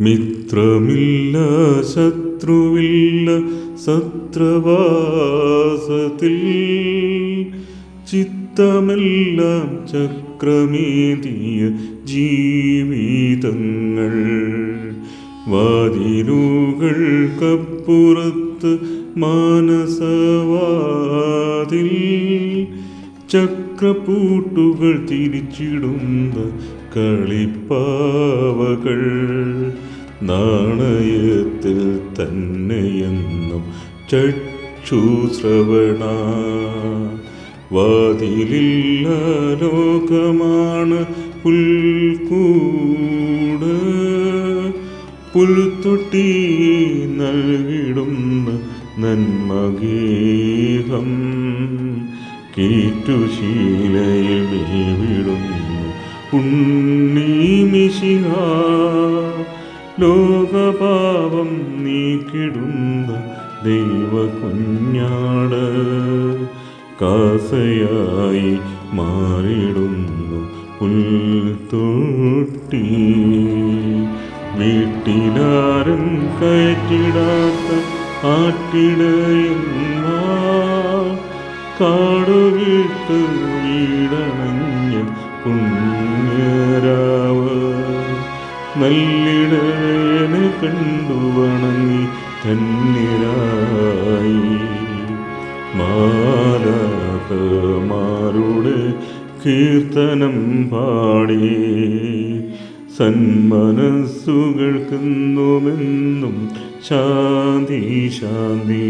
മിത്രമില്ല ശത്രുവില്ല സത്രവാസത്തിൽ ചിത്തമെല്ലാം ചക്രമേതിയ ജീവിതങ്ങൾ. വാതിലുകൾക്കപ്പുറത്ത് മാനസവാതിൽ. ചക്രപ്പൂട്ടുകൾ തിരിച്ചിടുന്ന കളിപ്പാവകൾ നാണയത്തിൽ തന്നെയെന്നും ചക്ഷുശ്രവണ വാതിലില്ല ലോകമാണ് പുൽക്കൂട്. പുൽത്തൊട്ടി നൽകിടുന്ന നന്മഗേഹം കീറ്റുശീലയിൽ വേവിടുന്നു ഉണ്ണീമിശിഹ ലോകപാപം നീക്കിടുന്ന ദൈവ കുഞ്ഞാട് കാസയായി മാറിടുന്നു പുൽത്തൊട്ടി വീട്ടിലാരും കയറ്റിടാത്ത ആട്ടിടയന്മാർ കാടുവിട്ട് വീടണഞ്ഞ പുണ്യരാവ നല്ലിടയനെ കണ്ടു വണങ്ങി ധന്യരായി മാലാകമാരുടെ കീർത്തനം പാടി സന്മനസ്സുകൾക്കെന്നുമെന്നും ശാന്തി ശാന്തി.